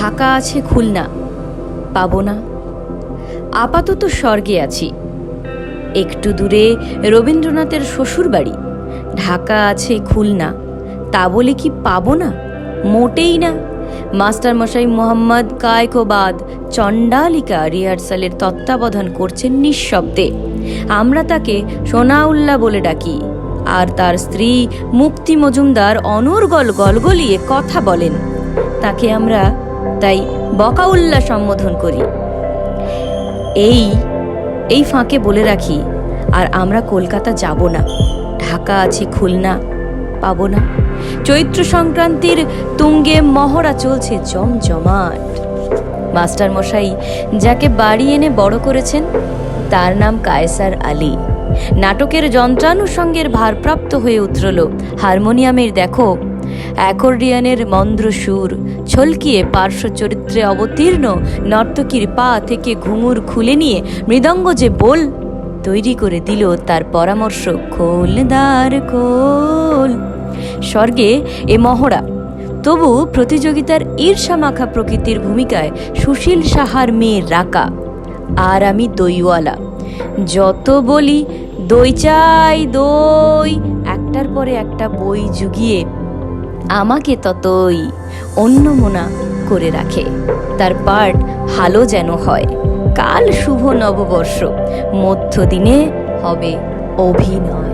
ঢাকা আছে খুলনা। পাবো না। আপাতত স্বর্গে আছি। একটু দূরে রবীন্দ্রনাথের শ্বশুরবাড়ি। ঢাকা আছে খুলনা। তা বলে কি পাবো না? মোটেই না। মাস্টারমশাই মোহাম্মদ কায়কোবাদ চণ্ডালিকা রিহার্সালের তত্ত্বাবধান করছেন নিঃশব্দে। আমরা তাকে সোনাউল্লা বলে ডাকি। আর তার স্ত্রী মুক্তি মজুমদার অনর্গল গলগলিয়ে কথা বলেন। তাকে আমরা তাই বকাউল্লা সম্বোধন করি। এই এই ফাঁকে বলে রাখি, আর আমরা কলকাতা যাব না। ঢাকা আছে খুলনা, পাবো না। চৈত্র সংক্রান্তির তুঙ্গে মহড়া চলছে জমজমাট। মাস্টার মশাই যাকে বাড়ি এনে বড় করেছেন তার নাম কায়সার আলী। নাটকের যন্ত্রানুষঙ্গের ভারপ্রাপ্ত হয়ে উতরল হারমোনিয়ামের দেখো। অ্যাকর্ডিয়ানের মন্দ্র সুর ছলকিয়ে পার্শ্ব চরিত্রে অবতীর্ণ নর্তকীর পা থেকে ঘুঙুর খুলে নিয়ে মৃদঙ্গ যে বোল তৈরি করে দিল তার পরামর্শ খোল দ্বার খোল। স্বর্গে এ মহড়া। তবু প্রতিযোগিতার ঈর্ষামাখা প্রকৃতির ভূমিকায় সুশীল সাহার মেয়ে রাকা। আর আমি দইওয়ালা। যত বলি, দই চাই, দই। একটার পরে একটা বই জুগিয়ে আমাকে ততই অন্যমনা করে রাখে। তার পাঠ ভালো যেন হয়। কাল শুভ নববর্ষ। মধ্যদিনে হবে অভিনয়।